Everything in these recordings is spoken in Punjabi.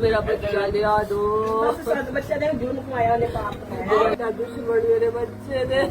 ਮੇਰਾ ਬੱਚਾ ਲਿਆ ਦੋ। ਸੱਤ ਬੱਚੇ ਦੇ ਜੁਰਮ ਕਮਾਇਆ ਉਹਨੇ ਪਾਪ ਕਮਾਇਆ ਮੇਰਾ ਦੁਸ਼ਮਣ ਮੇਰੇ ਬੱਚੇ ਦੇ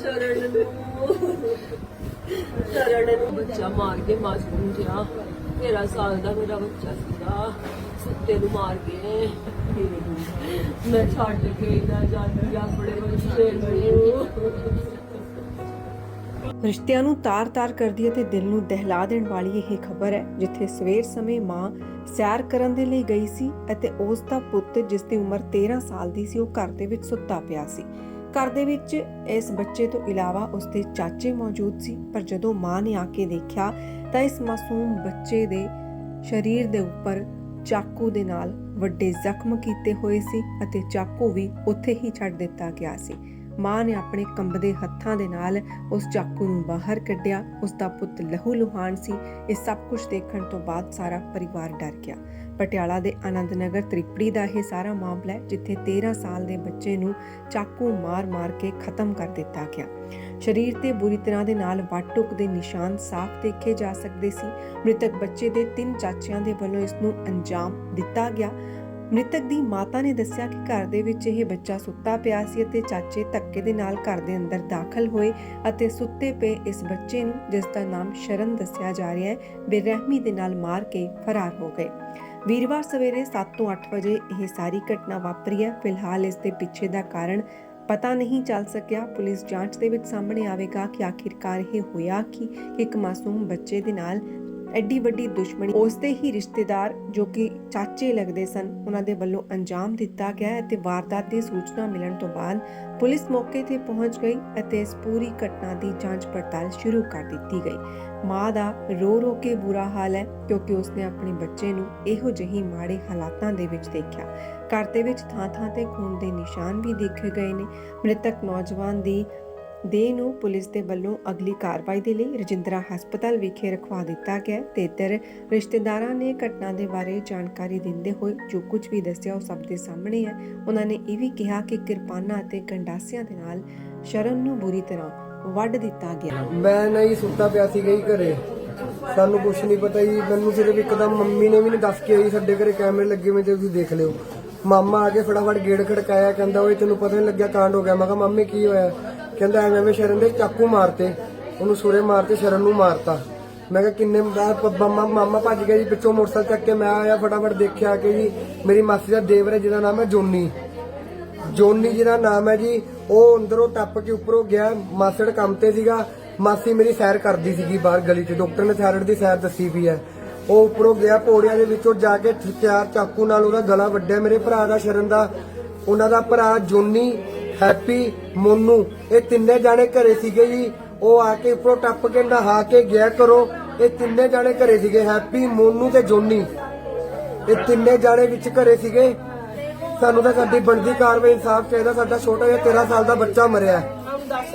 ਸ਼ਰਨ ਨੂੰ। ਸ਼ਰਨ ਨੂੰ ਬੱਚਾ ਮਾਰ ਕੇ ਮਾਸੂਮ ਜਿਹਾ। 13 ਸਾਲ ਦਾ ਮੇਰਾ ਬੱਚਾ ਸੀਗਾ। ਸੁੱਤੇ ਨੂੰ ਮਾਰ ਕੇ। ਮੈਂ ਛੱਡ ਕੇ ਨਾ ਜਾਂਦੀ ਆਪਣੇ ਬੱਚੇ ਨੂੰ। ਰਿਸ਼ਤਿਆਂ ਨੂੰ ਤਾਰ-ਤਾਰ ਕਰਦੀ ਹੈ ਤੇ ਦਿਲ ਨੂੰ ਦਹਿਲਾ ਦੇਣ ਵਾਲੀ ਇਹ ਖਬਰ ਹੈ, ਜਿੱਥੇ ਸਵੇਰ ਸਮੇਂ ਮਾਂ ਸੈਰ ਕਰਨ ਦੇ ਲਈ ਗਈ ਸੀ ਅਤੇ ਉਸ ਦਾ ਪੁੱਤ, ਜਿਸ ਦੀ ਉਮਰ 13 ਸਾਲ ਦੀ ਸੀ, ਉਹ ਘਰ ਦੇ ਵਿੱਚ ਸੁੱਤਾ ਪਿਆ ਸੀ। ਘਰ ਦੇ ਵਿੱਚ ਇਸ ਬੱਚੇ ਤੋਂ ਇਲਾਵਾ ਉਸ ਦੇ ਚਾਚੇ ਮੌਜੂਦ ਸੀ, ਪਰ ਜਦੋਂ ਮਾਂ ਨੇ ਆ ਕੇ ਦੇਖਿਆ, ਤਾਂ ਇਸ ਮਾਸੂਮ ਬੱਚੇ ਦੇ ਸਰੀਰ ਦੇ ਉੱਪਰ ਚਾਕੂ ਦੇ ਨਾਲ ਵੱਡੇ ਜ਼ਖਮ ਕੀਤੇ ਹੋਏ ਸੀ ਅਤੇ ਚਾਕੂ ਵੀ ਉੱਥੇ ਹੀ ਛੱਡ ਦਿੱਤਾ ਗਿਆ ਸੀ। ਮਾਂ ਨੇ ਆਪਣੇ ਕੰਬਦੇ ਹੱਥਾਂ ਦੇ ਨਾਲ ਉਸ ਚਾਕੂ ਨੂੰ ਬਾਹਰ ਕੱਢਿਆ ਉਸ ਦਾ ਪੁੱਤ ਲਹੂ ਲੁਹਾਨ ਸੀ, ਇਹ ਸਭ ਕੁਝ ਦੇਖਣ ਤੋਂ ਬਾਅਦ ਸਾਰਾ ਪਰਿਵਾਰ ਡਰ ਗਿਆ। ਪਟਿਆਲਾ ਦੇ ਆਨੰਦ ਨਗਰ ਤ੍ਰਿਪੜੀ ਦਾ ਇਹ ਸਾਰਾ ਮਾਮਲਾ ਹੈ, ਜਿੱਥੇ 13 ਸਾਲ ਦੇ ਬੱਚੇ ਨੂੰ ਚਾਕੂ ਮਾਰ-ਮਾਰ ਕੇ ਖਤਮ ਕਰ ਦਿੱਤਾ ਗਿਆ। ਸਰੀਰ ਤੇ ਬੁਰੀ ਤਰ੍ਹਾਂ ਦੇ ਨਾਲ ਵੱਟ-ਟੁੱਕ ਦੇ ਨਿਸ਼ਾਨ ਸਾਫ਼ ਦੇਖੇ ਜਾ ਸਕਦੇ ਸੀ। ਮ੍ਰਿਤਕ ਬੱਚੇ ਦੇ ਤਿੰਨ ਚਾਚਿਆਂ ਦੇ ਵੱਲੋਂ ਇਸ ਨੂੰ ਅੰਜਾਮ ਦਿੱਤਾ ਗਿਆ। ਮ੍ਰਿਤਕ ਦੀ ਮਾਤਾ ਨੇ ਦੱਸਿਆ ਕਿ ਘਰ ਦੇ ਵਿੱਚ ਇਹ ਬੱਚਾ ਸੁੱਤਾ ਪਿਆ ਸੀ ਅਤੇ ਚਾਚੇ ਧੱਕੇ ਦੇ ਨਾਲ ਘਰ ਦੇ ਅੰਦਰ ਦਾਖਲ ਹੋਏ ਅਤੇ ਸੁੱਤੇ ਪਏ ਇਸ ਬੱਚੇ ਨੂੰ, ਜਿਸ ਦਾ ਨਾਮ ਸ਼ਰਨ ਦੱਸਿਆ ਜਾ ਰਿਹਾ ਹੈ, ਬੇਰਹਿਮੀ ਦੇ ਨਾਲ ਮਾਰ ਕੇ ਫਰਾਰ ਹੋ ਗਏ। ਵੀਰਵਾਰ ਸਵੇਰੇ 7 ਤੋਂ 8 ਵਜੇ ਇਹ ਸਾਰੀ ਘਟਨਾ ਵਾਪਰੀ ਹੈ। ਫਿਲਹਾਲ ਇਸ ਦੇ ਪਿੱਛੇ ਦਾ ਕਾਰਨ ਪਤਾ ਨਹੀਂ ਚੱਲ ਸਕਿਆ। ਪੁਲਿਸ ਜਾਂਚ ਦੇ ਵਿੱਚ ਸਾਹਮਣੇ ਆਵੇਗਾ ਕਿ ਆਖਿਰਕਾਰ ਇਹ ਹੋਇਆ ਕਿ ਇੱਕ ਮਾਸੂਮ ਬੱਚੇ ਦੇ ਨਾਲ ਐਡੀ ਵੱਡੀ ਦੁਸ਼ਮਣੀ ਉਸ ਦੇ ਹੀ ਰਿਸ਼ਤੇਦਾਰ ਜੋ ਕਿ ਚਾਚੇ ਲੱਗਦੇ ਸਨ, ਉਹਨਾਂ ਦੇ ਵੱਲੋਂ ਅੰਜਾਮ ਦਿੱਤਾ ਗਿਆ ਅਤੇ ਵਾਰਦਾਤ ਦੀ ਸੂਚਨਾ ਮਿਲਣ ਤੋਂ ਬਾਅਦ ਪੁਲਿਸ ਮੌਕੇ ਤੇ ਪਹੁੰਚ ਗਈ ਅਤੇ ਇਸ ਪੂਰੀ ਘਟਨਾ ਦੀ ਜਾਂਚ ਪੜਤਾਲ ਸ਼ੁਰੂ ਕਰ ਦਿੱਤੀ ਗਈ। ਮਾਂ ਦਾ ਰੋ ਰੋ ਕੇ ਬੁਰਾ ਹਾਲ ਹੈ ਕਿਉਂਕਿ ਉਸਨੇ ਆਪਣੇ ਬੱਚੇ ਨੂੰ ਇਹੋ ਜਿਹੀ ਮਾੜੇ ਹਾਲਾਤਾਂ ਦੇ ਵਿੱਚ ਦੇਖਿਆ। ਘਰ ਦੇ ਵਿੱਚ ਥਾਂ-ਥਾਂ ਤੇ ਖੂਨ ਦੇ ਨਿਸ਼ਾਨ ਵੀ ਦੇਖੇ ਗਏ ਨੇ। ਮ੍ਰਿਤਕ ਨੌਜਵਾਨ ਦੀ ਦੇਹ ਨੂੰ ਪੁਲਿਸ ਦੇ ਵੱਲੋਂ ਅਗਲੀ ਕਾਰਵਾਈ ਦੇ ਲਈ ਰਜਿੰਦਰਾ ਹਸਪਤਾਲ ਵਿਖੇ ਰਖਵਾ ਦਿੱਤਾ ਗਿਆ ਹੈ। ਤੇ ਇੱਧਰ ਰਿਸ਼ਤੇਦਾਰਾਂ ਨੇ ਘਟਨਾ ਦੇ ਬਾਰੇ ਜਾਣਕਾਰੀ ਦਿੰਦੇ ਹੋਏ ਜੋ ਕੁਝ ਵੀ ਦੱਸਿਆ ਉਹ ਸਭ ਦੇ ਸਾਹਮਣੇ ਹੈ। ਉਹਨਾਂ ਨੇ ਇਹ ਵੀ ਕਿਹਾ ਕਿ ਕਿਰਪਾਨਾਂ ਅਤੇ ਗੰਡਾਸਿਆਂ ਦੇ ਨਾਲ ਸ਼ਰਨ ਨੂੰ ਬੁਰੀ ਤਰ੍ਹਾਂ ਵੱਢ ਦਿੱਤਾ ਗਿਆ। ਮੈਂ ਨਹੀਂ ਸੁੱਤਾ ਪਿਆ ਸੀ ਗਈ ਘਰੇ। ਸਾਨੂੰ ਕੁਝ ਨਹੀਂ ਪਤਾ ਜੀ। ਮੈਨੂੰ ਸਿਰਫ ਇੱਕਦਮ ਮੰਮੀ ਨੇ ਵੀ ਨਹੀਂ ਦੱਸ ਕੇ ਆਈ, ਸਾਡੇ ਘਰੇ ਕੈਮਰੇ ਲੱਗੇ ਹੋਏ ਤੇ ਤੁਸੀਂ ਦੇਖ ਲਿਓ। ਮਾਮਾ ਆ ਕੇ ਫਟਾਫਟ ਗੇੜ ਖੜਕਾਇਆ, ਕਹਿੰਦਾ, ਓਏ, ਤੈਨੂੰ ਪਤਾ ਨਹੀਂ ਲੱਗਿਆ ਕਾਂਡ ਹੋ ਗਿਆ। ਮੈਂ ਕਿਹਾ, ਮੰਮੀ, ਕੀ ਹੋਇਆ? ਕਹਿੰਦਾ ਐਵੇਂ ਐਵੇਂ ਸ਼ਰਨ ਦੇ ਚਾਕੂ ਮਾਰਤੇ, ਉਹਨੂੰ ਸੁਰੇ ਮਾਰਤੇ, ਸ਼ਰਨ ਨੂੰ ਮਾਰਤਾ। ਮੈਂ ਕਿਹਾ ਕਿੰਨੇ ਮਾਮਾ ਮਾਮਾ ਭੱਜ ਗਿਆ ਜੀ, ਪਿੱਛੋਂ ਮੋਟਰਸਾਈਕਲ ਚੱਕ ਕੇ ਮੈਂ ਆਇਆ, ਫਟਾਫਟ ਦੇਖਿਆ ਕਿ ਜੀ ਮੇਰੀ ਮਾਸੀ ਦਾ ਦੇਵਰ ਹੈ, ਜਿਹਦਾ ਨਾਮ ਹੈ ਜੋਨੀ। ਜੋਨੀ ਜਿਹਦਾ ਨਾਮ ਹੈ ਜੀ, ਉਹ ਅੰਦਰੋਂ ਟੱਪ ਕੇ ਉੱਪਰੋਂ ਗਿਆ, ਮਾਸੜ ਕੰਮ ਤੇ ਸੀਗਾ। ਮਾਸੀ ਮੇਰੀ ਸੈਰ ਕਰਦੀ ਸੀਗੀ ਬਾਹਰ ਗਲੀ 'ਚ, ਡਾਕਟਰ ਨੇ ਥਾਇਰਾਇਡ ਦੀ ਸੈਰ ਦੱਸੀ ਵੀ ਹੈ। ਉਹ ਉੱਪਰੋਂ ਗਿਆ, ਪੌੜੀਆਂ ਦੇ ਵਿੱਚੋਂ ਜਾ ਕੇ ਹਥਿਆਰ ਚਾਕੂ ਨਾਲ ਉਹਦਾ ਗਲਾ ਵੱਢਿਆ ਮੇਰੇ ਭਰਾ ਦਾ ਸ਼ਰਨ ਦਾ, ਉਹਨਾਂ ਦਾ ਭਰਾ ਜੋਨੀ ਹੈਪੀ ਮੋਨੂ ਇਹ ਤਿੰਨੇ ਜਾਣੇ ਘਰੇ ਸੀਗੇ ਜੀ। ਉਹ ਆ ਕੇ ਉੱਪਰੋਂ ਟੱਪ ਕੇ ਨਹਾ ਕੇ ਗਿਆ ਕਰੋ ਇਹ ਤਿੰਨੇ ਜਾਣੇ ਘਰੇ ਸੀਗੇ ਹੈਪੀ ਮੋਨੂ ਤੇ ਜੋਨੀ। ਇਹ ਤਿੰਨੇ ਜਾਣੇ ਵਿੱਚ ਘਰੇ ਸੀਗੇ। ਸਾਨੂੰ ਤਾਂ ਸਾਡੀ ਬਣਦੀ ਕਾਰਵਾਈ ਇਨਸਾਫ ਚਾਹੀਦਾ। ਸਾਡਾ ਛੋਟਾ ਜਿਹਾ 13 ਸਾਲ ਦਾ ਬੱਚਾ ਮਰਿਆ। ਹੈ।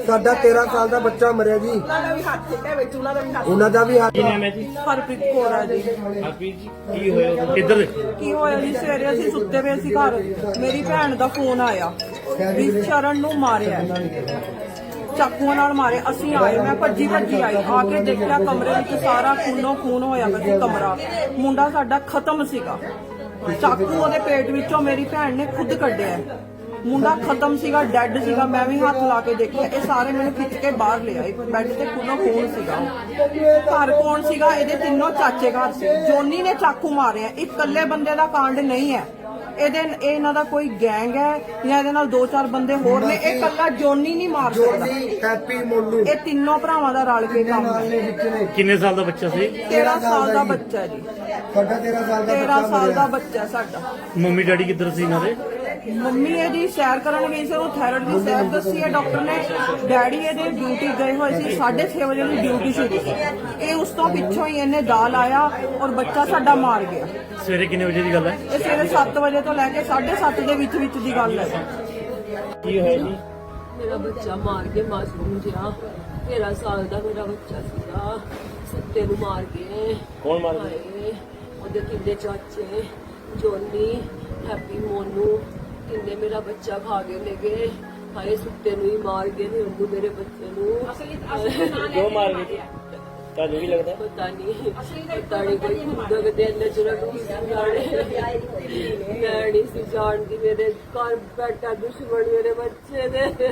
ਸਾਡਾ 13 ਸਾਲ ਦਾ ਬੱਚਾ ਮਰਿਆ ਜੀ। ਉਹਨਾਂ ਦਾ ਵੀ ਹੱਥ ਹੈ ਵਿੱਚ ਉਹਨਾਂ ਦਾ ਵੀ ਹੱਥ ਉਹਨਾਂ ਦਾ ਵੀ ਹੱਥ ਕੀ ਨਾਮ ਹੈ ਜੀ? ਹਰਪ੍ਰੀਤ ਕੌਰ ਆ ਜੀ। ਆਪੀ ਜੀ ਕੀ ਹੋਇਆ? ਕਿੱਧਰ? ਕੀ ਹੋਇਆ ਜੀ? ਸਵੇਰੇ ਅਸੀਂ ਸੁੱਤੇ ਪਏ ਸੀ ਘਰ। ਮੇਰੀ ਭੈਣ ਦਾ ਫੋਨ ਆਇਆ। ਵੀ ਸ਼ਰਨ ਨੂੰ ਮਾਰਿਆ। ਚਾਕੂਆਂ ਨਾਲ ਮਾਰੇ ਅਸੀਂ ਆਏ ਮੈਂ ਭੱਜੀ ਭੱਜੀ ਆਈ। ਆ ਕੇ ਦੇਖਿਆ ਕਮਰੇ ਵਿੱਚ ਸਾਰਾ ਖੂਨੋ ਖੂਨ ਹੋਇਆ ਪਿਆ ਸੀ ਕਮਰਾ। ਮੁੰਡਾ ਸਾਡਾ ਖਤਮ ਸੀਗਾ। ਚਾਕੂ ਉਹਦੇ ਪੇਟ ਵਿੱਚੋਂ ਮੇਰੀ ਭੈਣ ਨੇ ਖੁਦ ਕੱਢਿਆ। ਮੁੰਡਾ ਖਤਮ ਸੀਗਾ ਡੈੱਡ ਸੀਗਾ। ਮੈਂ ਵੀ ਹੱਥ ਲਾ ਕੇ ਦੇਖਿਆ। ਇਹ ਸਾਰੇ ਮੈਨੂੰ ਖਿੱਚ ਕੇ ਬਾਹਰ ਲਿਆਏ। ਬੈੱਡ ਤੇ ਖੂਨੋ ਖੂਨ ਸੀਗਾ। ਘਰ ਕੌਣ ਸੀਗਾ? ਇਹਦੇ ਤਿੰਨੋਂ ਚਾਚੇ ਘਰ ਸੀ। ਜੋਨੀ ਨੇ ਚਾਕੂ ਮਾਰਿਆ। ਇਕੱਲੇ ਬੰਦੇ ਦਾ ਕਾਂਡ ਨਹੀਂ ਹੈ। ਇਹਦੇ ਇਹ ਇਹਨਾਂ ਦਾ ਕੋਈ ਗੈਂਗ ਹੈ ਜਾਂ ਇਹਦੇ ਨਾਲ ਦੋ ਚਾਰ ਬੰਦੇ ਹੋਰ ਨੇ ਇਹ ਇਕੱਲਾ ਜੋਨੀ ਨਹੀਂ ਮਾਰ ਸਕਦਾ। ਜੋਨੀ ਹੈਪੀ ਮੋਨੂ ਇਹ ਤਿੰਨੋਂ ਭਰਾਵਾਂ ਦਾ ਰਲ ਕੇ ਕੰਮ ਹੈ। ਕਿੰਨੇ ਸਾਲ ਦਾ ਬੱਚਾ ਸੀ? 13 ਸਾਲ ਦਾ ਬੱਚਾ ਜੀ। ਸਾਡਾ 13 ਸਾਲ ਦਾ 13 ਬੱਚਾ ਸਾਲ ਦਾ ਮਰਿਆ ਬੱਚਾ ਹੈ ਸਾਡਾ। ਮੰਮੀ ਡੈਡੀ ਕਿੱਧਰ ਸੀ ਇਹਨਾਂ ਦੇ? ਮੰਮੀ ਇਹਦੀ ਸੈਰ ਕਰਨ ਗਈ ਸੀ ਉਹ ਥਾਇਰਾਇਡ ਦੀ ਸੈਰ ਦੱਸੀ ਹੈ ਡਾਕਟਰ ਨੇ। ਡੈਡੀ ਇਹਦੇ ਡਿਊਟੀ ਗਏ ਹੋਏ ਸੀ 6:30 ਵਜੇ ਦੀ ਡਿਊਟੀ ਸ਼ੁਰੂ ਸੀ। ਇਹ ਉਸ ਤੋਂ ਪਿੱਛੋਂ ਹੀ ਇਹਨੇ ਦਾਲ ਆਇਆ ਔਰ ਬੱਚਾ ਸਾਡਾ ਮਾਰ ਗਿਆ। ਸਵੇਰੇ ਕਿੰਨੇ ਵਜੇ ਦੀ ਗੱਲ ਹੈ? ਇਹ ਸਵੇਰੇ 7 ਵਜੇ ਤੋਂ ਲੈ ਕੇ 7:30 ਦੇ ਵਿੱਚ ਵਿੱਚ ਦੀ ਗੱਲ ਹੈ। ਕੀ ਹੋਇਆ ਜੀ? ਮੇਰਾ ਬੱਚਾ ਮਾਰ ਕੇ ਮਾਸੂਮ ਜਿਹਾ। 13 ਸਾਲ ਦਾ ਮੇਰਾ ਬੱਚਾ ਸੀਗਾ। ਸੁੱਤੇ ਨੂੰ ਮਾਰ ਕੇ ਕੌਣ ਮਾਰ ਗਿਆ? ਉਹਦੇ ਕਿੰਨੇ ਚਾਚੇ ਜੋਨੀ ਹੈਪੀ ਮੋਨੂ। ਕਿੰਨੇ ਮੇਰਾ ਬੱਚਾ ਖਾ ਕੇ ਲੈ ਗਏ। ਹਾਏ ਸੁੱਤੇ ਨੂੰ ਹੀ ਮਾਰ ਗਏ ਨੇ ਉਹਨੂੰ ਮੇਰੇ ਬੱਚੇ ਨੂੰ। ਕਿਉਂ ਮਾਰ ਗਏ ਜੀ? ਤੁਹਾਨੂੰ ਕੀ ਲੱਗਦਾ? ਪਤਾ ਨਹੀਂ। ਪਤਾ ਨਹੀਂ ਕੋਈ ਖੁੰਦਕ ਦੇ ਨਜ਼ਰ ਨੂੰ ਜਾਣੇ ਮੈਂ ਨਹੀਂ ਸੀ ਜਾਣਦੀ ਮੇਰੇ ਘਰ ਬੈਠਾ ਦੁਸ਼ਮਣ ਮੇਰੇ ਬੱਚੇ ਦੇ।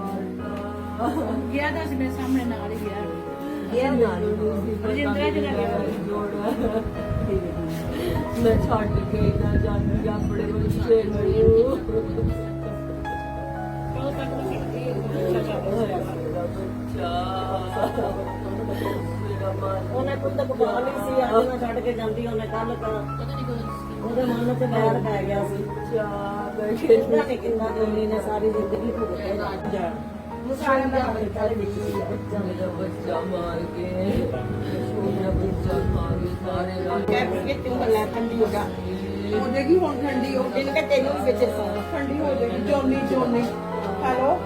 ਗਿਆ ਤਾਂ ਸੀ ਮੇਰੇ ਸਾਹਮਣੇ ਨਾਲ ਹੀ ਗਿਆ ਰਜਿੰਦਰਾ ਜੀ ਦਾ ਮੈਂ ਛੱਡ ਕੇ ਨਾ ਜਾਂਦੀ ਆਪਣੇ ਬੱਚੇ ਨੂੰ ਮੇਰਾ ਬੱਚਾ ਮੇਰਾ ਮਨ ਉਹਨੇ ਕੋਈ ਤਾਂ ਬੁਲਾ ਨਹੀਂ ਸੀ ਅੱਜ ਮੈਂ ਛੱਡ ਕੇ ਜਾਂਦੀ ਉਹਨੇ ਕੱਲ ਤਾਂ ਉਹਦੇ ਮਨ ਤੇ ਬੈਰ ਪੈ ਗਿਆ ਸੀ ਬੱਚਾ ਮੈਂ ਕਿੰਨਾ ਤੇ ਕਿੰਨਾ ਜੋਨੀ ਨੇ ਸਾਰੀ ਜ਼ਿੰਦਗੀ ਭੁਗਤੇ ਜਾ ਮੁਸਾਰੇ ਦਾ ਅਮਰੀਕਾ ਦੇ ਵਿੱਚ ਸੀ ਬੱਚਾ ਮੇਰਾ ਬੱਚਾ ਮਾਰ ਕੇ ਮੇਰਾ ਬੱਚਾ ਮਾਰ ਕੇ ਸਾਰੇ ਰਾਤ ਕਹਿ ਕਿ ਤੂੰ ਲੈ ਠੰਡੀ ਹੋ ਜਾ ਹੋ ਜਾਏਗੀ ਹੁਣ ਠੰਡੀ ਹੋ ਇਹਨੂੰ ਕਿ ਤੈਨੂੰ ਵੀ ਵਿੱਚ ਸੌ ਠੰਡੀ ਹੋ ਜਾਏਗੀ ਚੋਨੀ ਚੋਨੀ ਹੈਲੋ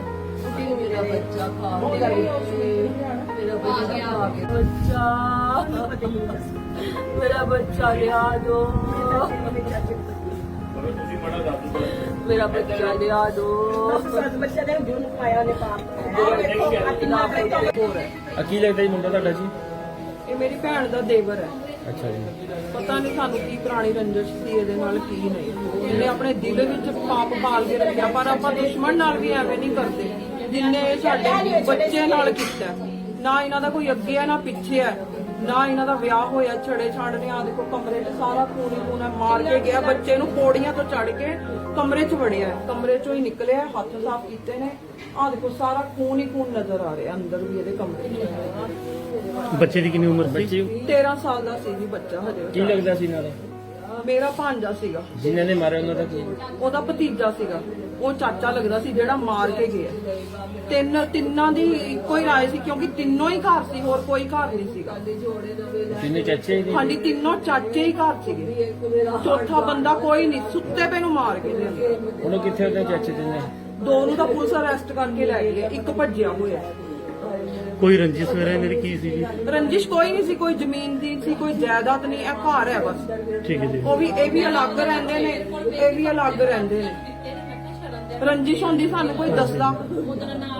ਮੇਰਾ ਬੱਚਾ ਖਾ ਗਿਆ ਮੇਰਾ ਬੱਚਾ ਖਾ ਗਿਆ ਬੱਚਾ ਮੇਰਾ ਬੱਚਾ ਲਿਆ ਦੋ ਮੇਰਾ ਬੱਚਾ ਲਿਆ ਦੋ। ਬੱਚੇ ਦੇ ਜੁਨ ਪਾਇਆ ਨੇ ਪਾਪ ਆ ਕੀ ਲੱਗਦਾ ਜੀ ਮੁੰਡਾ ਤੁਹਾਡਾ ਜੀ? ਇਹ ਮੇਰੀ ਭੈਣ ਦਾ ਦੇਵਰ ਹੈ। ਅੱਛਾ ਜੀ। ਪਤਾ ਨਹੀਂ ਸਾਨੂੰ ਕੀ ਪੁਰਾਣੀ ਰੰਜਿਸ਼ ਸੀ ਇਹਦੇ ਨਾਲ ਕੀ ਨਹੀਂ। ਇਹਨੇ ਆਪਣੇ ਦਿਲ ਵਿੱਚ ਪਾਪ ਪਾਲ ਕੇ ਰੱਖਿਆ ਪਰ ਆਪਾਂ ਦੁਸ਼ਮਣ ਨਾਲ ਵੀ ਐਵੇਂ ਨਹੀਂ ਕਰਦੇ। ਜਿੰਨੇ ਇਹ ਸਾਡੇ ਬੱਚੇ ਨਾਲ ਕੀਤਾ ਨਾ ਇਹਨਾਂ ਦਾ ਕੋਈ ਅੱਗੇ ਹੈ ਨਾ ਪਿੱਛੇ ਹੈ। ਨਾ ਇਹਨਾਂ ਦਾ ਵਿਆਹ ਹੋਇਆ ਛੜੇ ਛਾਂਡਦੇ ਆ ਦੇਖੋ ਕਮਰੇ 'ਚ ਸਾਰਾ ਖੂਨ ਖੂਨ ਮਾਰ ਕੇ ਗਿਆ। ਬੱਚੇ ਨੂੰ ਪੌੜੀਆਂ ਤੋਂ ਚੜ ਕੇ ਕਮਰੇ 'ਚ ਵੜਿਆ। ਕਮਰੇ 'ਚੋਂ ਹੀ ਨਿਕਲਿਆ ਹੱਥ ਸਾਫ਼ ਕੀਤੇ ਨੇ। ਆ ਦੇਖੋ ਸਾਰਾ ਖੂਨ ਹੀ ਖੂਨ ਨਜ਼ਰ ਆ ਰਿਹਾ ਅੰਦਰ ਵੀ ਇਹਦੇ ਕਮਰੇ 'ਚ। ਬੱਚੇ ਦੀ ਕਿੰਨੀ ਉਮਰ ਸੀ? 13 ਸਾਲ ਦਾ ਸੀ ਜੀ ਬੱਚਾ ਹਜੇ। ਕੀ ਲੱਗਦਾ ਸੀ ਨਾਲ? ਮੇਰਾ ਭਾਂਜਾ ਸੀਗਾ। ਜਿਨ੍ਹਾਂ ਨੇ ਮਾਰਿਆ ਉਹਨਾਂ ਦਾ ਕੀ? ਉਹਦਾ ਭਤੀਜਾ ਸੀਗਾ। ਉਹ ਚਾਚਾ ਲੱਗਦਾ ਸੀ ਜਿਹੜਾ ਮਾਰ ਕੇ ਗਿਆ। ਤਿੰਨ ਤਿੰਨਾਂ ਦੀ ਇੱਕੋ ਹੀ ਰਾਏ ਸੀ ਕਿਉਂਕਿ ਤਿੰਨੋਂ ਹੀ ਘਰ ਸੀ ਹੋਰ ਕੋਈ ਘਰ ਨਹੀਂ ਸੀਗਾ। ਤਿੰਨੇ ਚਾਚੇ ਦੀ ਹਾਂਜੀ ਤਿੰਨੋਂ ਚਾਚੇ ਹੀ ਘਰ ਸੀਗੇ। ਚੌਥਾ ਬੰਦਾ ਕੋਈ ਨਹੀਂ ਸੁੱਤੇ ਪਏ ਨੂੰ ਮਾਰ ਕੇ ਲਿਆਂਦੇ ਉਹਨੂੰ ਕਿੱਥੇ ਉਹਦੇ ਚਾਚੇ ਦੇ ਨੇ ਦੋ ਨੂੰ ਤਾਂ ਪੁਲਿਸ ਅਰੈਸਟ ਕਰਕੇ ਲੈ ਗਏ ਇੱਕ ਭੱਜਿਆ ਹੋਇਆ। ਕੋਈ ਰੰਜਿਸ਼ ਵਗੈਰਾ ਇਹਨਾਂ ਦੀ ਕੀ ਸੀ ਜੀ? ਰੰਜਿਸ਼ ਕੋਈ ਨਹੀਂ ਸੀ ਕੋਈ ਜ਼ਮੀਨ ਦੀ ਸੀ ਕੋਈ ਜਾਇਦਾਦ ਨਹੀਂ ਇਹ ਘਰ ਹੈ ਬਸ। ਠੀਕ ਹੈ ਜੀ। ਉਹ ਵੀ ਇਹ ਵੀ ਅਲੱਗ ਰਹਿੰਦੇ ਨੇ ਇਹ ਵੀ ਅਲੱਗ ਰਹਿੰਦੇ ਨੇ। ਰੰਜਿਸ਼ ਹੁੰਦੀ ਸਾਨੂੰ ਕੋਈ ਦੱਸਦਾ।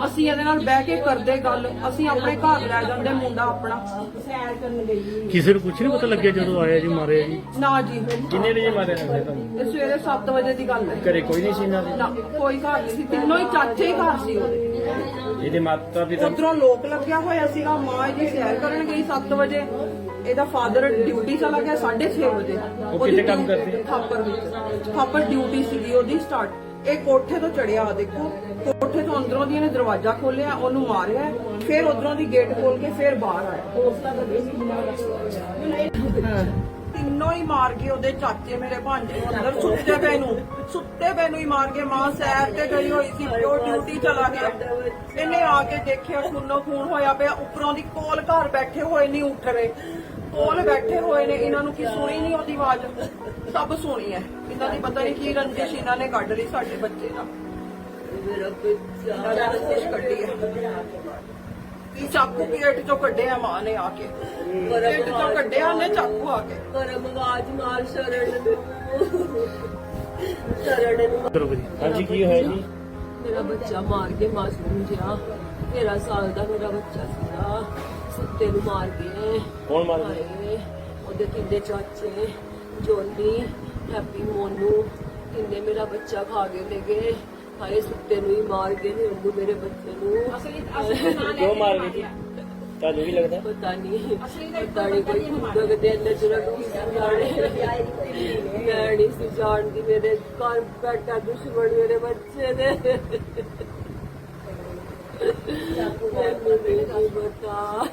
ਅਸੀਂ ਇਹਦੇ ਨਾਲ ਬਹਿ ਕੇ ਕਰਦੇ ਗੱਲ ਅਸੀਂ ਆਪਣੇ ਘਰ ਲੈ ਜਾਂਦੇ ਮੁੰਡਾ ਆਪਣਾ। ਸੈਰ ਕਰਨ ਗਈ ਕਿਸੇ ਨੂੰ ਕੁਝ ਨਹੀਂ ਪਤਾ ਲੱਗਿਆ ਜਦੋਂ ਆਇਆ ਜੀ ਮਾਰਿਆ ਜੀ? ਨਾ ਜੀ। ਕਿੰਨੇ ਵਜੇ ਮਾਰਿਆ ਨੇ ਤੁਹਾਨੂੰ? ਇਹ ਸਵੇਰੇ 7 ਵਜੇ ਦੀ ਗੱਲ ਹੈ। ਘਰੇ ਕੋਈ ਨਹੀਂ ਸੀ ਇਹਨਾਂ ਦੇ? ਨਾ ਕੋਈ ਘਰ ਨਹੀਂ ਸੀ ਤਿੰਨੋਂ ਹੀ ਚਾਚੇ ਹੀ ਘਰ ਸੀ ਉਹਦੇ ਇਹਦੇ ਮਾਤਾ ਪਿਤਾ ਉਧਰੋਂ ਲੋਕ ਲੱਗਿਆ ਹੋਇਆ ਸੀਗਾ। ਮਾਂ ਜੀ ਸੈਰ ਕਰਨ ਗਈ 7 ਵਜੇ। ਇਹਦਾ ਫਾਦਰ ਡਿਊਟੀ ਚਲਾ ਗਿਆ 6:30 ਵਜੇ। ਕਿੱਥੇ ਕੰਮ ਕਰਦੇ? ਥਾਪਰ ਵਿੱਚ। ਥਾਪਰ ਡਿਊਟੀ ਸੀਗੀ ਉਹਦੀ ਸਟਾਰਟ ਇਹ ਕੋਠੇ ਤੋਂ ਚੜਿਆ ਆ ਦੇਖੋ। ਕੋਠੇ ਤੋਂ ਅੰਦਰੋਂ ਦੀ ਇਹਨੇ ਦਰਵਾਜ਼ਾ ਖੋਲਿਆ ਉਹਨੂੰ ਮਾਰਿਆ। ਫਿਰ ਉਧਰੋਂ ਦੀ ਗੇਟ ਖੋਲ ਕੇ ਫਿਰ ਬਾਹਰ ਆਇਆ। ਤਿੰਨੋਂ ਹੀ ਮਾਰ ਕੇ ਉਹਦੇ ਚਾਚੇ ਮੇਰੇ ਭਾਂਜੇ ਨੂੰ ਅੰਦਰ, ਸੁੱਤੇ ਪਏ ਨੂੰ। ਸੁੱਤੇ ਪਏ ਨੂੰ ਹੀ ਮਾਰ ਕੇ ਮਾਂ ਸੈਰ ਤੇ ਗਈ ਹੋਈ ਸੀ ਪਿਓ ਡਿਊਟੀ ਚਲਾ ਗਿਆ। ਇਹਨੇ ਆ ਕੇ ਦੇਖਿਆ ਖੂਨੋ ਖੂਨ ਹੋਇਆ ਪਿਆ, ਉੱਪਰੋਂ ਦੀ ਕੋਲ ਘਰ ਬੈਠੇ ਹੋਏ ਨਹੀਂ ਉੱਠ ਰਹੇ। ਕੋਲ ਬੈਠੇ ਹੋਏ ਨੇ, ਇਹਨਾਂ ਨੂੰ ਕੀ ਸੁਣੀ ਨਹੀਂ ਉਹਦੀ ਆਵਾਜ਼? ਸਭ ਸੁਣੀ ਹੈ। ਇਹਨਾਂ ਦੀ ਪਤਾ ਨਹੀਂ ਕੀ ਰੰਜਿਸ਼ ਇਹਨਾਂ ਨੇ ਕੱਢ ਲਈ ਸਾਡੇ ਬੱਚੇ ਦਾ। ਮੇਰਾ ਬੱਚਾ ਇਹਨਾਂ ਰੰਜਿਸ਼ ਕੱਢੀ ਹੈ। ਚਾਕੂ ਪੇਟ ਚੋਂ ਕੱਢਿਆ ਮਾਂ ਨੇ ਆ ਕੇ? ਪੇਟ ਚੋਂ ਕੱਢਿਆ ਉਹਨੇ ਚਾਕੂ ਆ ਕੇ। ਕਰਮ ਆਵਾਜ਼ ਮਾਰ ਸ਼ਰਨ ਨੂੰ। ਸ਼ਰਨ ਨੂੰ ਕਰੋ ਜੀ ਹਾਂਜੀ ਕੀ ਹੋਇਆ ਜੀ? ਮੇਰਾ ਬੱਚਾ ਮਾਰ ਕੇ ਮਾਸੂਮ ਜਿਹਾ। 13 ਸਾਲ ਦਾ ਮੇਰਾ ਬੱਚਾ ਸੀਗਾ। ਸੁੱਤੇ ਨੂੰ ਮਾਰ ਕੇ। ਕੌਣ ਮਾਰ ਗਿਆ? ਹਾਏ, ਉਹਦੇ ਤਿੰਨੇ ਚਾਚੇ ਜੋਨੀ ਹੈਪੀ ਮੋਨੂ। ਤਿੰਨੇ ਮੇਰਾ ਬੱਚਾ ਖਾ ਕੇ ਲੈ ਗਏ। ਹਾਏ ਸੁੱਤੇ ਨੂੰ ਹੀ ਮਾਰ ਗਏ ਨੇ ਉਹਨੂੰ ਮੇਰੇ ਬੱਚੇ ਨੂੰ। ਅਸਲੀ ਕਿਉਂ ਮਾਰ ਗਏ ਜੀ ਤੁਹਾਨੂੰ ਕੀ ਲੱਗਦਾ? ਪਤਾ ਨਹੀਂ ਪਤਾ ਨਹੀਂ ਕੋਈ ਖੁੰਦਕ ਦੇ ਨਜ਼ਰ ਨੂੰ ਜਾਣੇ ਮੈਂ ਨਹੀਂ ਸੀ ਜਾਣਦੀ ਮੇਰੇ ਘਰ ਬੈਠਾ ਦੁਸ਼ਮਣ ਮੇਰੇ ਬੱਚੇ ਦੇ। ਮੈਨੂੰ ਨਹੀਂ ਪਤਾ।